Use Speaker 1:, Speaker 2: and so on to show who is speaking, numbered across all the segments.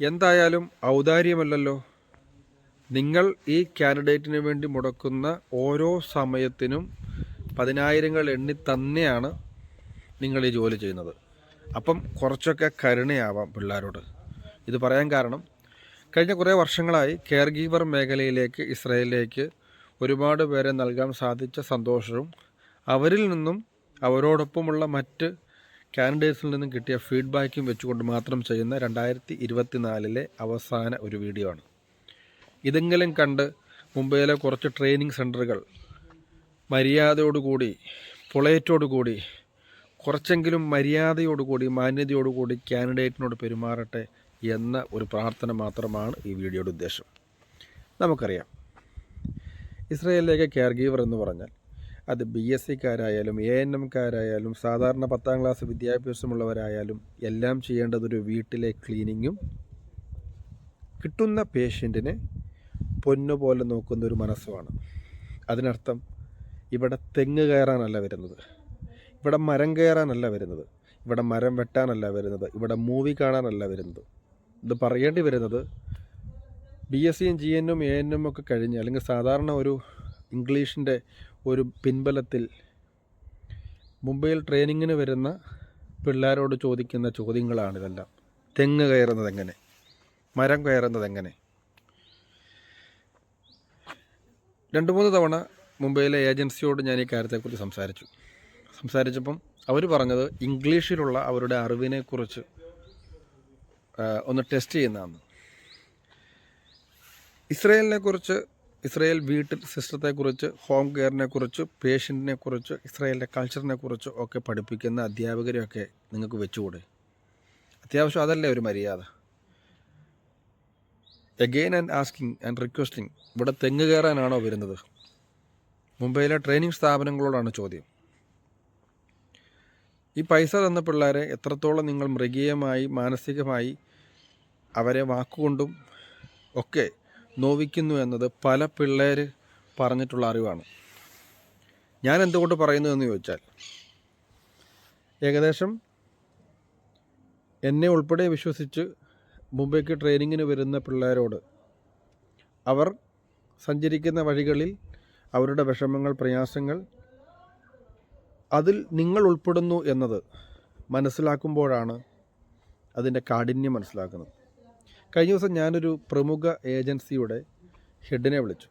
Speaker 1: എന്തായാലും ഔദാര്യമല്ലല്ലോ. നിങ്ങൾ ഈ കാൻഡിഡേറ്റിന് വേണ്ടി മുടക്കുന്ന ഓരോ സമയത്തിനും പതിനായിരങ്ങൾ എണ്ണി തന്നെയാണ് നിങ്ങൾ ഈ ജോലി ചെയ്യുന്നത്. അപ്പം കുറച്ചൊക്കെ കരുണയാവാം പിള്ളേരോട്. ഇത് പറയാൻ കാരണം കഴിഞ്ഞ കുറേ വർഷങ്ങളായി കെയർ ഗീവർ മേഖലയിലേക്ക് ഇസ്രയേലിലേക്ക് ഒരുപാട് പേരെ നൽകാൻ സാധിച്ച സന്തോഷവും അവരിൽ നിന്നും അവരോടൊപ്പമുള്ള മറ്റ് കാൻഡിഡേറ്റ്സിൽ നിന്നും കിട്ടിയ ഫീഡ്ബാക്കും വെച്ചുകൊണ്ട് മാത്രം ചെയ്യുന്ന രണ്ടായിരത്തി ഇരുപത്തിനാലിലെ അവസാന ഒരു വീഡിയോ ആണ്. ഇതെങ്കിലും കണ്ട് മുംബൈയിലെ കുറച്ച് ട്രെയിനിങ് സെന്ററുകൾ മര്യാദയോടുകൂടി പൊളയറ്റോടുകൂടി കുറച്ചെങ്കിലും മര്യാദയോടുകൂടി മാന്യതയോടുകൂടി കാൻഡിഡേറ്റിനോട് പെരുമാറട്ടെ എന്ന ഒരു പ്രാർത്ഥന മാത്രമാണ് ഈ വീഡിയോയുടെ ഉദ്ദേശം. നമുക്കറിയാം. ഇസ്രയേലിലേക്ക് കെയർ ഗീവർ എന്ന് പറഞ്ഞാൽ അത് ബി എസ് സിക്കാരായാലും എ എൻ എംകാരായാലും സാധാരണ പത്താം ക്ലാസ് വിദ്യാഭ്യാസമുള്ളവരായാലും എല്ലാം ചെയ്യേണ്ടത് ഒരു വീട്ടിലെ ക്ലീനിങ്ങും കിട്ടുന്ന പേഷ്യന്റിനെ പൊന്നുപോലെ നോക്കുന്ന ഒരു മനസ്സുമാണ്. അതിനർത്ഥം ഇവിടെ തെങ്ങ് കയറാനല്ല വരുന്നത്. ഇവിടെ മരം കയറാനല്ല വരുന്നത്. ഇവിടെ മരം വെട്ടാനല്ല വരുന്നത്. ഇവിടെ മൂവി കാണാനല്ല വരുന്നത്. ഇത് പറയേണ്ടി വരുന്നത് ബി എസ് സിയും ജി എന്നും എ എന്നും ഒക്കെ കഴിഞ്ഞ് അല്ലെങ്കിൽ സാധാരണ ഒരു ഇംഗ്ലീഷിന്റെ ഒരു പിൻബലത്തിൽ മുംബൈയിൽ ട്രെയിനിങ്ങിന് വരുന്ന പിള്ളേരോട് ചോദിക്കുന്ന ചോദ്യങ്ങളാണിതെല്ലാം തെങ്ങ് കയറുന്നത് എങ്ങനെ? മരം കയറുന്നത് എങ്ങനെ? രണ്ട് മൂന്ന് തവണ മുംബൈയിലെ ഏജൻസിയോട് ഞാൻ ഈ കാര്യത്തെക്കുറിച്ച് സംസാരിച്ചു. സംസാരിച്ചപ്പം അവർ പറഞ്ഞത് ഇംഗ്ലീഷിലുള്ള അവരുടെ അറിവിനെക്കുറിച്ച് ഒന്ന് ടെസ്റ്റ് ചെയ്യുന്നതാണ്. ഇസ്രയേലിനെ കുറിച്ച് ഇസ്രയേൽ വീട്ടിൽ സിസ്റ്റത്തെക്കുറിച്ച് ഹോം കെയറിനെക്കുറിച്ച് കുറിച്ച് പേഷ്യന്റിനെ കുറിച്ച് ഇസ്രയേലിന്റെ കൾച്ചറിനെ കുറിച്ച് ഒക്കെ പഠിപ്പിക്കുന്ന അധ്യാപകരെയൊക്കെ നിങ്ങൾക്ക് വെച്ചുകൂടെ? അത്യാവശ്യം അതല്ലേ ഒരു മര്യാദ? Again and asking and requesting ഇവിടെ തെങ്ങ് കയറാനാണോ വരുന്നത്? മുംബൈയിലെ ട്രെയിനിങ് സ്ഥാപനങ്ങളോടാണ് ചോദ്യം. ഈ പൈസ തന്ന പിള്ളേരെ എത്രത്തോളം നിങ്ങൾ മൃഗീയമായി മാനസികമായി അവരെ വാക്കുകൊണ്ടും ഒക്കെ നോവിക്കുന്നു എന്നത് പല പിള്ളേർ പറഞ്ഞിട്ടുള്ള അറിവാണ്. ഞാൻ എന്തുകൊണ്ട് പറയുന്നു എന്ന് ചോദിച്ചാൽ ഏകദേശം എന്നെ ഉൾപ്പെടെ വിശ്വസിച്ച് മുംബൈക്ക് ട്രെയിനിങ്ങിന് വരുന്ന പിള്ളേരോട് അവർ സഞ്ചരിക്കുന്ന വഴികളിൽ അവരുടെ വിഷമങ്ങൾ പ്രയാസങ്ങൾ അതിൽ നിങ്ങൾ ഉൾപ്പെടുന്നു എന്നത് മനസ്സിലാക്കുമ്പോഴാണ് അതിന്റെ കാഠിന്യം മനസ്സിലാക്കുന്നത്. കഴിഞ്ഞ ദിവസം ഞാനൊരു പ്രമുഖ ഏജൻസിയുടെ ഹെഡിനെ വിളിച്ചു.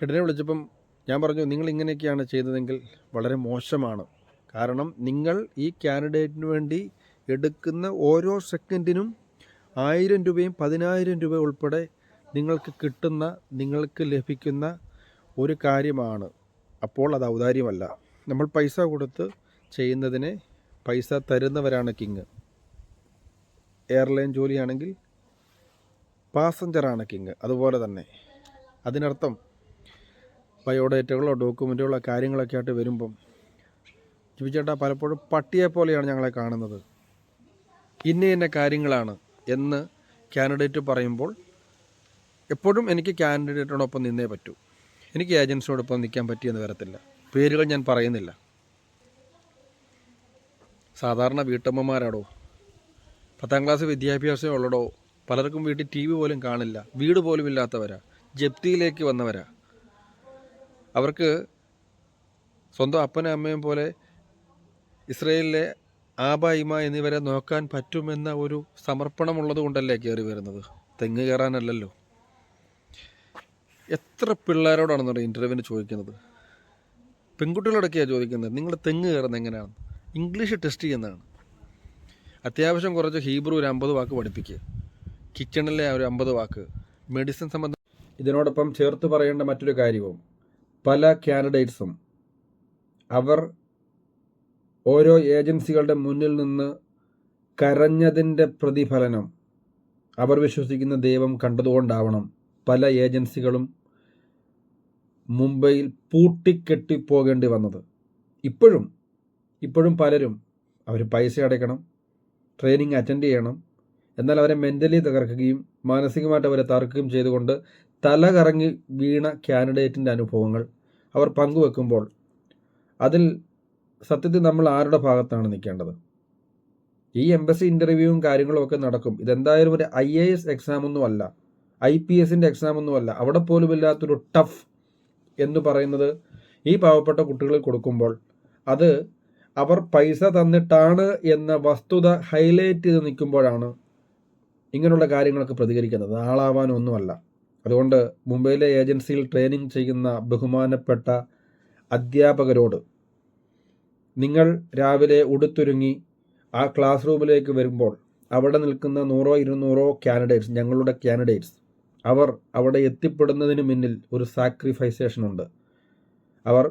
Speaker 1: ഹെഡിനെ വിളിച്ചപ്പം ഞാൻ പറഞ്ഞു നിങ്ങൾ ഇങ്ങനെയൊക്കെയാണ് ചെയ്തതെങ്കിൽ വളരെ മോശമാണ്. കാരണം നിങ്ങൾ ഈ കാൻഡിഡേറ്റിന് വേണ്ടി എടുക്കുന്ന ഓരോ സെക്കൻഡിനും ആയിരം രൂപയും പതിനായിരം രൂപ ഉൾപ്പെടെ നിങ്ങൾക്ക് കിട്ടുന്ന നിങ്ങൾക്ക് ലഭിക്കുന്ന ഒരു കാര്യമാണ്. അപ്പോൾ അത് ഔദാര്യമല്ല. നമ്മൾ പൈസ കൊടുത്ത് ചെയ്യുന്നതിനെ പൈസ തരുന്നവരാണ് കിങ്. എയർലൈൻ ജോലിയാണെങ്കിൽ പാസഞ്ചറാണ് കിങ്. അതുപോലെ തന്നെ അതിനർത്ഥം ബയോഡേറ്റകളോ ഡോക്യുമെന്റുകളോ കാര്യങ്ങളൊക്കെ ആയിട്ട് വരുമ്പം ചോദിച്ചേട്ടാ പലപ്പോഴും പട്ടിയെ പോലെയാണ് ഞങ്ങളെ കാണുന്നത്. ഇന്ന ഇന്ന കാര്യങ്ങളാണ് എന്ന് കാൻഡിഡേറ്റ് പറയുമ്പോൾ എപ്പോഴും എനിക്ക് കാൻഡിഡേറ്റിനോടൊപ്പം നിന്നേ പറ്റൂ. എനിക്ക് ഏജൻസിയോടൊപ്പം നിൽക്കാൻ പറ്റിയെന്ന് വരത്തില്ല. പേരുകൾ ഞാൻ പറയുന്നില്ല. സാധാരണ വീട്ടമ്മമാരാടോ? പത്താം ക്ലാസ് വിദ്യാഭ്യാസം ഉള്ളടോ? പലർക്കും വീട്ടിൽ ടി വി പോലും കാണില്ല വീട് പോലും ഇല്ലാത്തവരാ ജപ്തിയിലേക്ക് വന്നവരാ. അവർക്ക് സ്വന്തം അപ്പനും അമ്മയും പോലെ ഇസ്രയേലിലെ ആബായിമ എന്നിവരെ നോക്കാൻ പറ്റുമെന്ന ഒരു സമർപ്പണമുള്ളത് കൊണ്ടല്ലേ കയറി വരുന്നത്? തെങ്ങ് കയറാനല്ലല്ലോ. എത്ര പിള്ളേരോടാണെന്നോ ഇന്റർവ്യൂവിന് ചോദിക്കുന്നത്? പെൺകുട്ടികളോടൊക്കെയാണ് ചോദിക്കുന്നത് നിങ്ങൾ തെങ്ങ് കയറുന്നത് എങ്ങനെയാണ് ഇംഗ്ലീഷ് ടെസ്റ്റ് ചെയ്യുന്നതാണ്. അത്യാവശ്യം കുറച്ച് ഹീബ്രു ഒരു അമ്പത് വാക്ക് പഠിപ്പിക്കുക കിച്ചണിലെ ഒരു അമ്പത് വാക്ക്. മെഡിസിൻ സംബന്ധം ഇതിനോടൊപ്പം ചേർത്ത് പറയേണ്ട മറ്റൊരു കാര്യവും പല കാൻഡിഡേറ്റ്സും അവർ ഓരോ ഏജൻസികളുടെ മുന്നിൽ നിന്ന് കരഞ്ഞതിന്റെ പ്രതിഫലനം അവർ വിശ്വസിക്കുന്ന ദൈവം കണ്ടതുകൊണ്ടാവണം പല ഏജൻസികളും മുംബൈയിൽ പൂട്ടിക്കെട്ടി പോകേണ്ടി വന്നത്. ഇപ്പോഴും ഇപ്പോഴും പലരും അവർ പൈസ അടയ്ക്കണം ട്രെയിനിങ് അറ്റൻഡ് ചെയ്യണം എന്നാൽ അവരെ മെന്റലി തകർക്കുകയും മാനസികമായിട്ട് അവരെ തകർക്കുകയും ചെയ്തുകൊണ്ട് തല കറങ്ങി വീണ കാൻഡിഡേറ്റിന്റെ അനുഭവങ്ങൾ അവർ പങ്കുവെക്കുമ്പോൾ അതിൽ സത്യത്തിൽ നമ്മൾ ആരുടെ ഭാഗത്താണ് നിൽക്കേണ്ടത്? ഈ എംബസി ഇന്റർവ്യൂവും കാര്യങ്ങളും ഒക്കെ നടക്കും. ഇതെന്തായാലും ഒരു ഐ എ എസ് എക്സാമൊന്നുമല്ല ഐ പി എസിന്റെ അല്ല. അവിടെ പോലും ഇല്ലാത്തൊരു ടഫ് എന്ന് പറയുന്നത് ഈ പാവപ്പെട്ട കുട്ടികളിൽ കൊടുക്കുമ്പോൾ അത് അവർ പൈസ തന്നിട്ടാണ് എന്ന വസ്തുത ഹൈലൈറ്റ് ചെയ്ത് നിൽക്കുമ്പോഴാണ് ഇങ്ങനെയുള്ള കാര്യങ്ങളൊക്കെ പ്രതികരിക്കുന്നത്. ആളാവാനൊന്നുമല്ല. അതുകൊണ്ട് മുംബൈയിലെ ഏജൻസിയിൽ ട്രെയിനിങ് ചെയ്യുന്ന ബഹുമാനപ്പെട്ട അധ്യാപകരോട് നിങ്ങൾ രാവിലെ ഉടുത്തൊരുങ്ങി ആ ക്ലാസ് റൂമിലേക്ക് വരുമ്പോൾ അവിടെ നിൽക്കുന്ന നൂറോ ഇരുന്നൂറോ കാൻഡിഡേറ്റ്സ് ഞങ്ങളുടെ കാൻഡിഡേറ്റ്സ് അവർ അവിടെ എത്തിപ്പെടുന്നതിന് മുന്നിൽ ഒരു സാക്രിഫൈസേഷൻ ഉണ്ട്. അവർ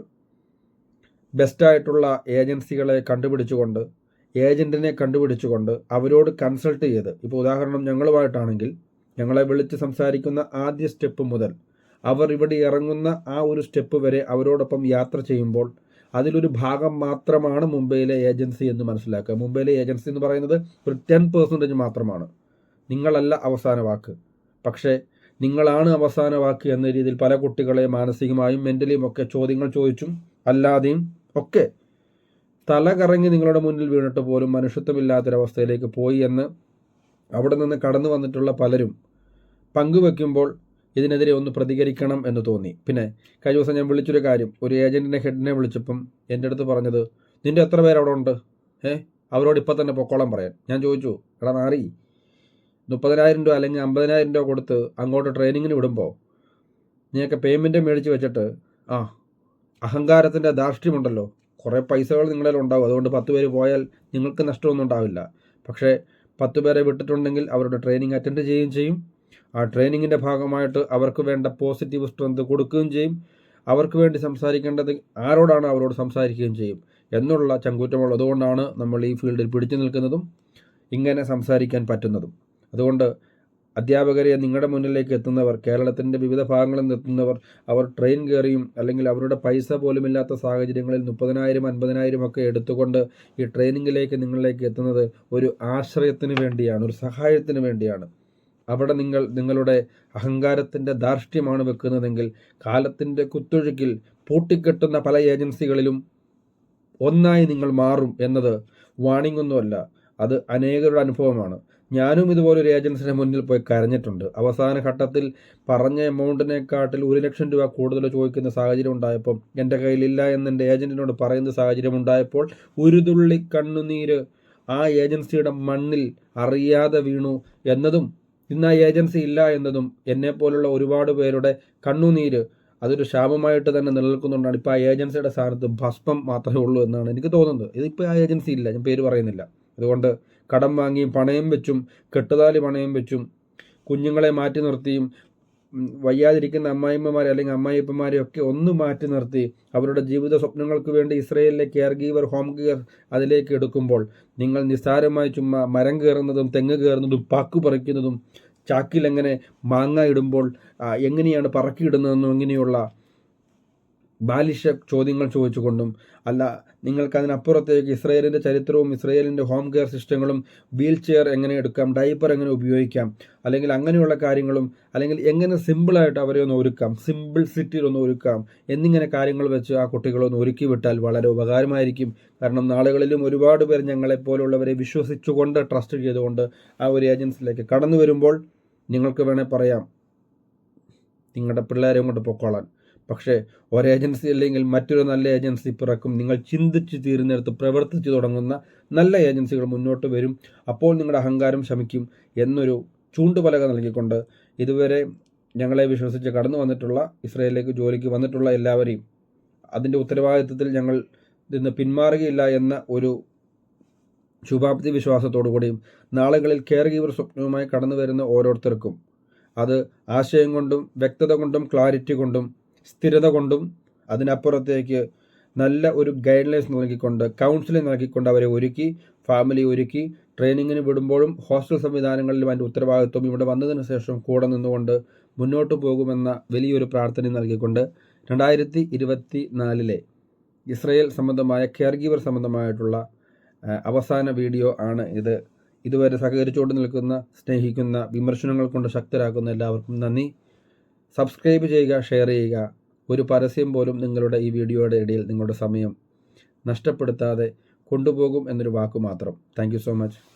Speaker 1: ബെസ്റ്റായിട്ടുള്ള ഏജൻസികളെ കണ്ടുപിടിച്ചുകൊണ്ട് ഏജന്റിനെ കണ്ടുപിടിച്ചുകൊണ്ട് അവരോട് കൺസൾട്ട് ചെയ്ത്. ഇപ്പോൾ ഉദാഹരണം ഞങ്ങളുമായിട്ടാണെങ്കിൽ ഞങ്ങളെ വിളിച്ച് സംസാരിക്കുന്ന ആദ്യ സ്റ്റെപ്പ് മുതൽ അവർ ഇവിടെ ഇറങ്ങുന്ന ആ ഒരു സ്റ്റെപ്പ് വരെ അവരോടൊപ്പം യാത്ര ചെയ്യുമ്പോൾ അതിലൊരു ഭാഗം മാത്രമാണ് മുംബൈയിലെ ഏജൻസി എന്ന് മനസ്സിലാക്കുക. മുംബൈയിലെ ഏജൻസി എന്ന് പറയുന്നത് ഒരു ടെൻ പെർസെന്റേജ് മാത്രമാണ്. നിങ്ങളല്ല അവസാന വാക്ക്. പക്ഷേ നിങ്ങളാണ് അവസാന വാക്ക് എന്ന രീതിയിൽ പല കുട്ടികളെ മാനസികമായും മെന്റലിയും ഒക്കെ ചോദ്യങ്ങൾ ചോദിച്ചും അല്ലാതെയും ഒക്കെ തല കറങ്ങി നിങ്ങളുടെ മുന്നിൽ വീണിട്ട് പോലും മനുഷ്യത്വമില്ലാത്തൊരവസ്ഥയിലേക്ക് പോയി എന്ന് അവിടെ നിന്ന് കടന്നു വന്നിട്ടുള്ള പലരും പങ്കുവെക്കുമ്പോൾ ഇതിനെതിരെ ഒന്ന് പ്രതികരിക്കണം എന്ന് തോന്നി. പിന്നെ കഴിഞ്ഞ ദിവസം ഞാൻ വിളിച്ചൊരു കാര്യം. ഒരു ഏജന്റിന്റെ ഹെഡിനെ വിളിച്ചപ്പം എന്റെ അടുത്ത് പറഞ്ഞത് നിന്റെ എത്ര പേര് അവിടെ ഉണ്ട്? ഏ? അവരോട് ഇപ്പം തന്നെ പൊക്കോളം പറയാൻ. ഞാൻ ചോദിച്ചു എടാ മാറി മുപ്പതിനായിരം രൂപ അല്ലെങ്കിൽ അമ്പതിനായിരം രൂപ കൊടുത്ത് അങ്ങോട്ട് ട്രെയിനിങ്ങിന് വിടുമ്പോൾ നീയൊക്കെ പേയ്മെന്റ് മേടിച്ച് വെച്ചിട്ട് ആ അഹങ്കാരത്തിന്റെ ധാർഷ്ട്യമുണ്ടല്ലോ കുറേ പൈസകൾ നിങ്ങളിൽ ഉണ്ടാവും. അതുകൊണ്ട് പത്ത് പേര് പോയാൽ നിങ്ങൾക്ക് നഷ്ടമൊന്നും ഉണ്ടാവില്ല. പക്ഷേ പത്ത് പേരെ വിട്ടിട്ടുണ്ടെങ്കിൽ അവരുടെ ട്രെയിനിങ് അറ്റൻഡ് ചെയ്യുകയും ചെയ്യും. ആ ട്രെയിനിങ്ങിന്റെ ഭാഗമായിട്ട് അവർക്ക് വേണ്ട പോസിറ്റീവ് സ്ട്രെങ്ത് കൊടുക്കുകയും ചെയ്യും. അവർക്ക് വേണ്ടി സംസാരിക്കേണ്ടത് ആരോടാണ് അവരോട് സംസാരിക്കുകയും ചെയ്യും എന്നുള്ള ചങ്കൂറ്റമുള്ളതുകൊണ്ടാണ് നമ്മൾ ഈ ഫീൽഡിൽ പിടിച്ചു നിൽക്കുന്നതും ഇങ്ങനെ സംസാരിക്കാൻ പറ്റുന്നതും. അതുകൊണ്ട് അധ്യാപകരെ നിങ്ങളുടെ മുന്നിലേക്ക് എത്തുന്നവർ കേരളത്തിന്റെ വിവിധ ഭാഗങ്ങളിൽ നിന്നെത്തുന്നവർ അവർ ട്രെയിൻ കയറിയും അല്ലെങ്കിൽ അവരുടെ പൈസ പോലുമില്ലാത്ത സാഹചര്യങ്ങളിൽ മുപ്പതിനായിരം അൻപതിനായിരം ഒക്കെ എടുത്തുകൊണ്ട് ഈ ട്രെയിനിങ്ങിലേക്ക് നിങ്ങളിലേക്ക് എത്തുന്നത് ഒരു ആശ്രയത്തിന് വേണ്ടിയാണ് ഒരു സഹായത്തിന് വേണ്ടിയാണ്. അവിടെ നിങ്ങൾ നിങ്ങളുടെ അഹങ്കാരത്തിന്റെ ധാർഷ്ട്യമാണ് വെക്കുന്നതെങ്കിൽ കാലത്തിന്റെ കുത്തൊഴുക്കിൽ പൂട്ടിക്കെട്ടുന്ന പല ഏജൻസികളിലും ഒന്നായി നിങ്ങൾ മാറും എന്നത് വാണിംഗ് ഒന്നുമല്ല അത് അനേകരുടെ അനുഭവമാണ്. ഞാനും ഇതുപോലെ ഒരു ഏജൻസിയുടെ മുന്നിൽ പോയി കരഞ്ഞിട്ടുണ്ട്. അവസാന ഘട്ടത്തിൽ പറഞ്ഞ എമൗണ്ടിനെക്കാട്ടിൽ ഒരു ലക്ഷം രൂപ കൂടുതൽ ചോദിക്കുന്ന സാഹചര്യം ഉണ്ടായപ്പോൾ എന്റെ കയ്യിലില്ല എന്ന് എന്റെ ഏജന്റിനോട് പറയുന്ന സാഹചര്യം ഉണ്ടായപ്പോൾ ഒരു തുള്ളി കണ്ണുനീര് ആ ഏജൻസിയുടെ മണ്ണിൽ അറിയാതെ വീണു എന്നതും ഇന്ന് ആ ഏജൻസി ഇല്ല എന്നതും എന്നെപ്പോലുള്ള ഒരുപാട് പേരുടെ കണ്ണുനീര് അതൊരു ശാപമായിട്ട് തന്നെ നിലനിൽക്കുന്നുണ്ടാണ്. ഇപ്പോൾ ആ ഏജൻസിയുടെ സ്ഥാനത്ത് ഭസ്മം മാത്രമേ ഉള്ളൂ എന്നാണ് എനിക്ക് തോന്നുന്നത്. ഇതിപ്പോൾ ആ ഏജൻസി ഇല്ല ഞാൻ പേര് പറയുന്നില്ല. അതുകൊണ്ട് കടം വാങ്ങിയും പണയം വെച്ചും കെട്ടുതാലി പണയം വെച്ചും കുഞ്ഞുങ്ങളെ മാറ്റി നിർത്തിയും വയ്യാതിരിക്കുന്ന അമ്മായിമ്മമാരെ അല്ലെങ്കിൽ അമ്മായിപ്പന്മാരെ ഒക്കെ ഒന്ന് മാറ്റി നിർത്തി അവരുടെ ജീവിത സ്വപ്നങ്ങൾക്ക് വേണ്ടി ഇസ്രയേലിലെ കെയർ ഗീവർ ഹോം കെയർ അതിലേക്ക് എടുക്കുമ്പോൾ നിങ്ങൾ നിസ്സാരമായി ചുമ്മാ മരം കയറുന്നതും തെങ്ങ് കയറുന്നതും പാക്കു പറിക്കുന്നതും ചാക്കിലെങ്ങനെ മാങ്ങ ഇടുമ്പോൾ എങ്ങനെയാണ് പറക്കിയിടുന്നതെന്നും ഇങ്ങനെയുള്ള ബാലിഷ ചോദ്യങ്ങൾ ചോദിച്ചുകൊണ്ടും അല്ല നിങ്ങൾക്ക് അതിനപ്പുറത്തേക്ക് ഇസ്രയേലിന്റെ ചരിത്രവും ഇസ്രയേലിന്റെ ഹോം കെയർ സിസ്റ്റങ്ങളും വീൽ ചെയർ എങ്ങനെ എടുക്കാം ഡൈപ്പർ എങ്ങനെ ഉപയോഗിക്കാം അല്ലെങ്കിൽ അങ്ങനെയുള്ള കാര്യങ്ങളും അല്ലെങ്കിൽ എങ്ങനെ സിമ്പിളായിട്ട് അവരെ ഒന്ന് ഒരുക്കാം സിമ്പിൾ സിറ്റിയിൽ ഒന്ന് ഒരുക്കാം എന്നിങ്ങനെ കാര്യങ്ങൾ വെച്ച് ആ കുട്ടികളൊന്ന് ഒരുക്കി വിട്ടാൽ വളരെ ഉപകാരമായിരിക്കും. കാരണം നാളുകളിലും ഒരുപാട് പേർ ഞങ്ങളെപ്പോലുള്ളവരെ വിശ്വസിച്ചുകൊണ്ട് ട്രസ്റ്റ് ചെയ്തുകൊണ്ട് ആ ഒരു ഏജൻസിയിലേക്ക് കടന്നു വരുമ്പോൾ നിങ്ങൾക്ക് വേണേൽ പറയാം നിങ്ങളുടെ പിള്ളേരെയും കൊണ്ട് പൊക്കോളാൻ. പക്ഷേ ഒരു ഏജൻസി അല്ലെങ്കിൽ മറ്റൊരു നല്ല ഏജൻസി പിറക്കും. നിങ്ങൾ ചിന്തിച്ച് തീരുന്നിടത്ത് പ്രവർത്തിച്ചു തുടങ്ങുന്ന നല്ല ഏജൻസികൾ മുന്നോട്ട് വരും. അപ്പോൾ നിങ്ങളുടെ അഹങ്കാരം ശമിക്കും എന്നൊരു ചൂണ്ടുപലക നൽകിക്കൊണ്ട് ഇതുവരെ ഞങ്ങളെ വിശ്വസിച്ച് കടന്നു വന്നിട്ടുള്ള ഇസ്രയേലിലേക്ക് ജോലിക്ക് വന്നിട്ടുള്ള എല്ലാവരെയും അതിന്റെ ഉത്തരവാദിത്വത്തിൽ ഞങ്ങൾ നിന്ന് പിന്മാറുകയില്ല എന്ന ഒരു ശുഭാപ്തി വിശ്വാസത്തോടു കൂടിയും നാളുകളിൽ കെയർ ഗീവർ സ്വപ്നവുമായി കടന്നു വരുന്ന ഓരോരുത്തർക്കും അത് ആശയം കൊണ്ടും വ്യക്തത കൊണ്ടും ക്ലാരിറ്റി കൊണ്ടും സ്ഥിരത കൊണ്ടും അതിനപ്പുറത്തേക്ക് നല്ല ഒരു ഗൈഡ് ലൈൻസ് നൽകിക്കൊണ്ട് കൗൺസിലിംഗ് നൽകിക്കൊണ്ട് അവരെ ഒരുക്കി ഫാമിലി ഒരുക്കി ട്രെയിനിങ്ങിന് വിടുമ്പോഴും ഹോസ്റ്റൽ സംവിധാനങ്ങളിലും അതിന്റെ ഉത്തരവാദിത്വം ഇവിടെ വന്നതിന് ശേഷം കൂടെ നിന്നുകൊണ്ട് മുന്നോട്ട് പോകുമെന്ന വലിയൊരു പ്രാർത്ഥന നൽകിക്കൊണ്ട് രണ്ടായിരത്തി ഇരുപത്തി നാലിലെ ഇസ്രയേൽ സംബന്ധമായ കെയർ ഗീവർ സംബന്ധമായിട്ടുള്ള അവസാന വീഡിയോ ആണ് ഇത്. ഇതുവരെ സഹകരിച്ചുകൊണ്ട് നിൽക്കുന്ന സ്നേഹിക്കുന്ന വിമർശനങ്ങൾ കൊണ്ട് ശക്തരാക്കുന്ന എല്ലാവർക്കും നന്ദി. സബ്സ്ക്രൈബ് ചെയ്യുക ഷെയർ ചെയ്യുക. ഒരു പരസ്യം പോലും നിങ്ങളുടെ ഈ വീഡിയോയുടെ ഇടയിൽ നിങ്ങളുടെ സമയം നഷ്ടപ്പെടുത്താതെ കൊണ്ടുപോകും എന്നൊരു വാക്ക് മാത്രം. Thank so much.